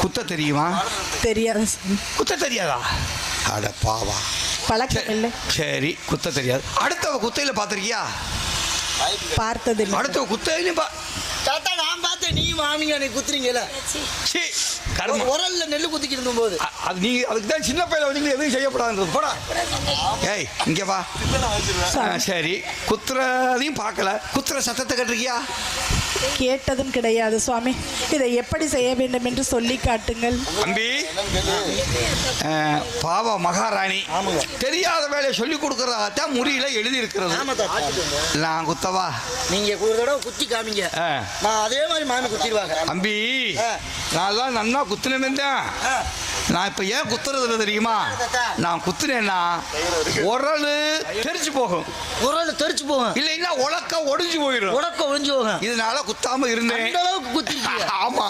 குத்த தெரியுமா? தெரியாது. குத்த தெரியாதா? அட பாவா. பழக்கம் இல்லை. சரி குத்த தெரியாது. அடுத்தவ குத்தையில பாத்திருக்கியா பார்த்ததில்லை. அடுத்தவ குத்தையிலும் பா மாமிங்க நீ குத்துறீங்கல்ல? உரல்ல நெல்லு குத்திக்கிட்டு இருக்கும்போது. அ- அது நீ அதுக்கு தான் சின்ன பையில வந்து எதுவும் செய்யப்படாதுன்றது. போடா. ஏய் இங்க வா. சரி. குத்துறதையும் பார்க்கல. குத்துற சத்தத்தை கேட்டிருக்கியா? கேட்டதும் கிடையாது சுவாமி. இதை எப்படி செய்ய வேண்டும் என்று சொல்லி காட்டுங்கள். தம்பி பாவ மகாராணி. தெரியாத வேலையை சொல்லி கொடுக்கறதாத்தான் முறியில எழுதி இருக்கிறது நான் குத்தவா? நீங்க ஒரு தடவை குத்தி காமிங்க. நான் அதே மாதிரி மாமி குத்திடுவாங்க. தம்பி ஆ. நான் தான் நன்னா குத்துனேன். நான் இப்ப ஏன் குத்துறதுல தெரியுமா? நான் குத்துனேன்னா உரல் தெரிச்சு போகும். உரல் தெரிச்சு போகும். இல்லைன்னா உலக்க ஒடிஞ்சு போயிடும் உடக்க ஒழிஞ்சு போகும். இதனால குத்தாம இருந்தேன். ஆமா.